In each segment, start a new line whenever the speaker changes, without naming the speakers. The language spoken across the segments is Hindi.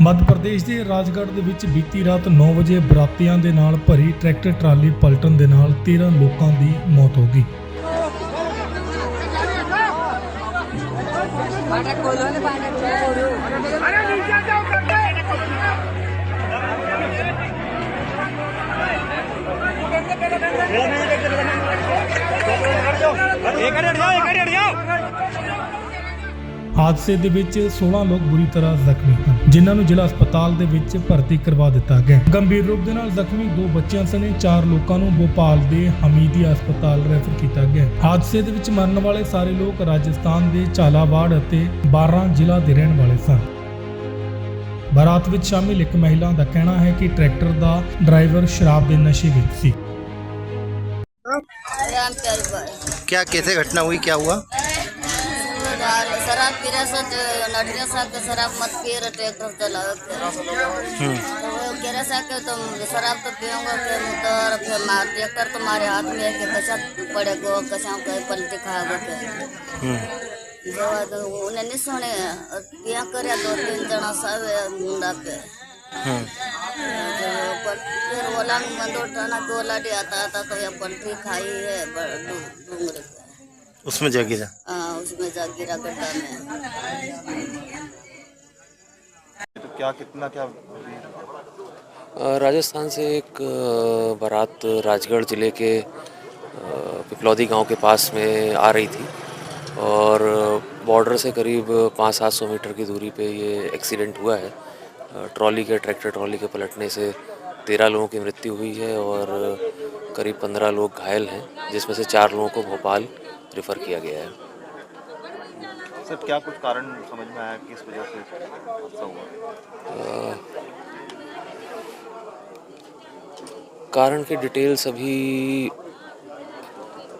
ਮੱਧ ਪ੍ਰਦੇਸ਼ ਦੇ ਰਾਜਗੜ੍ਹ ਦੇ ਵਿੱਚ ਬੀਤੀ ਰਾਤ 9 ਵਜੇ ਬਰਾਤੀਆਂ ਦੇ ਨਾਲ ਭਰੀ ਟਰੈਕਟਰ ਟਰਾਲੀ ਪਲਟਣ ਦੇ ਨਾਲ 13 ਲੋਕਾਂ ਦੀ ਮੌਤ ਹੋ ਗਈ। ਹਾਦਸੇ ਦੇ ਵਿੱਚ 16 ਲੋਕ ਬੁਰੀ ਤਰ੍ਹਾਂ ਜ਼ਖਮੀ ਹਨ ਜਿਨ੍ਹਾਂ ਨੂੰ ਜ਼ਿਲ੍ਹਾ ਹਸਪਤਾਲ ਦੇ ਵਿੱਚ ਭਰਤੀ ਕਰਵਾ ਦਿੱਤਾ ਗਿਆ ਗੰਭੀਰ ਰੂਪ ਦੇ ਨਾਲ ਜ਼ਖਮੀ ਦੋ ਬੱਚਿਆਂ ਸਣੇ ਚਾਰ ਲੋਕਾਂ ਨੂੰ ਭੋਪਾਲ ਦੇ ਹਮੀਦੀਆ ਹਸਪਤਾਲ ਰੈਫਰ ਕੀਤਾ ਗਿਆ ਹਾਦਸੇ ਦੇ ਵਿੱਚ ਮਰਨ ਵਾਲੇ ਸਾਰੇ ਲੋਕ ਰਾਜਸਥਾਨ ਦੇ ਝਾਲਾਵਾੜ ਅਤੇ 12 ਜ਼ਿਲ੍ਹਾ ਦੇ ਰਹਿਣ ਵਾਲੇ ਸਨ ਬਾਰਾਤ ਵਿੱਚ ਸ਼ਾਮਿਲ ਇੱਕ ਮਹਿਲਾ ਦਾ ਕਹਿਣਾ ਹੈ ਕਿ ਟਰੈਕਟਰ ਦਾ ਡਰਾਈਵਰ ਸ਼ਰਾਬ ਦੇ ਨਸ਼ੇ ਵਿੱਚ ਸੀ
राम प्यारी भाई
क्या कैसे घटना हुई क्या हुआ
शराब पी रहे सच नटने साथ के शराब मत पिए रहे ट्रैक्टर चलाओ के तो वो कह रहे सा कि तुम शराब तो पियोगे फिर उधर फिर मार ट्रैक्टर तुम्हारे हाथ में है कि कशा पड़ेगो कशा के पलटी खाओगे के जो तो उन्हें नहीं सुने क्या करे दो तीन जना सब मुंडा पे। तो पर फिर ओला मंदो टाना के ओला आता आता तो ये पलटी खाई है डूंगरे पे।
उसमें जग गिरा
हाँ उसमें जा गिरा गड्ढा में।
तो क्या कितना क्या
राजस्थान से एक बारात राजगढ़ ज़िले के पिपलौदी गाँव के पास में आ रही थी और बॉर्डर से करीब पाँच सात सौ मीटर की दूरी पे ये एक्सीडेंट हुआ है। ट्रॉली के ट्रैक्टर ट्रॉली के पलटने से तेरह लोगों की मृत्यु हुई है और करीब पंद्रह लोग घायल हैं जिसमें से चार लोगों को भोपाल रेफ़र किया गया है।
सर क्या कुछ कारण समझ में आया किस वजह से हादसा हुआ?
कारण की डिटेल्स अभी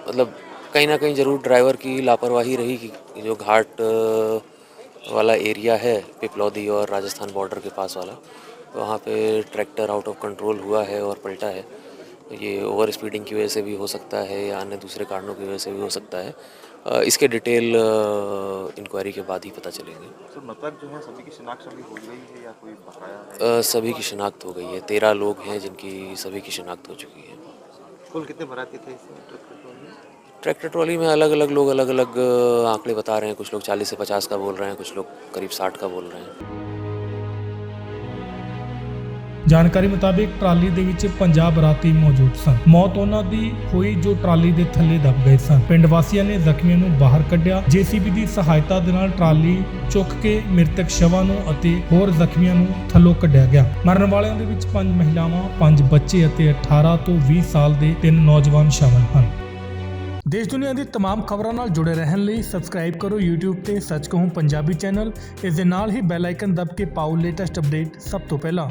मतलब कहीं ना कहीं ज़रूर ड्राइवर की लापरवाही रही कि जो घाट वाला एरिया है पिपलौदी और राजस्थान बॉर्डर के पास वाला वहाँ पे ट्रैक्टर आउट ऑफ़ कंट्रोल हुआ है और पलटा है। ये ओवर स्पीडिंग की वजह से भी हो सकता है या अन्य दूसरे कारणों की वजह से भी हो सकता है। इसके डिटेल इंक्वायरी के बाद ही पता चलेंगे।
सर मृतक जो है सभी की शिनाख्त अभी हो गई है या कोई बकाया है?
सभी की शिनाख्त हो गई है। तेरह लोग हैं जिनकी सभी की शिनाख्त हो चुकी है।
कुल कितने भराती थे
ट्रैक्टर ट्रॉली में? अलग अलग लोग अलग अलग आंकड़े बता रहे हैं। कुछ लोग 40 से 50 का बोल रहे हैं कुछ लोग करीब 60 का बोल रहे हैं।
ਜਾਣਕਾਰੀ ਮੁਤਾਬਿਕ ਟਰਾਲੀ ਦੇ ਵਿੱਚ 50 ਬਰਾਤੀ ਮੌਜੂਦ ਸਨ ਮੌਤ ਉਹਨਾਂ ਦੀ ਹੋਈ ਜੋ ਟਰਾਲੀ ਦੇ ਥੱਲੇ ਦਬ ਗਏ ਸਨ ਪਿੰਡ ਵਾਸੀਆਂ ਨੇ ਜ਼ਖਮੀਆਂ ਨੂੰ ਬਾਹਰ ਕੱਢਿਆ ਜੀਸੀਬੀ ਦੀ ਸਹਾਇਤਾ ਦੇ ਨਾਲ ਟਰਾਲੀ ਚੁੱਕ ਕੇ ਮ੍ਰਿਤਕ ਸ਼ਵਾਂ ਨੂੰ ਅਤੇ ਹੋਰ ਜ਼ਖਮੀਆਂ ਨੂੰ ਥੱਲੋਂ ਕੱਢਿਆ ਗਿਆ ਮਰਨ ਵਾਲਿਆਂ ਦੇ ਵਿੱਚ ਪੰਜ ਮਹਿਲਾਵਾਂ ਪੰਜ ਬੱਚੇ ਅਤੇ 18 ਤੋਂ 20 ਸਾਲ ਦੇ ਤਿੰਨ ਨੌਜਵਾਨ ਸ਼ਾਮਲ ਹਨ ਦੇਸ਼ ਦੁਨੀਆ ਦੀ तमाम ਖਬਰਾਂ ਨਾਲ ਜੁੜੇ ਰਹਿਣ ਲਈ ਸਬਸਕ੍ਰਾਈਬ ਕਰੋ YouTube ਤੇ ਸੱਚ ਕਹੂੰ ਪੰਜਾਬੀ ਚੈਨਲ ਇਸ ਦੇ ਨਾਲ ਹੀ ਬੈਲ ਆਈਕਨ ਦਬ ਕੇ ਪਾਓ ਲੇਟੈਸਟ ਅਪਡੇਟ ਸਭ ਤੋਂ ਪਹਿਲਾਂ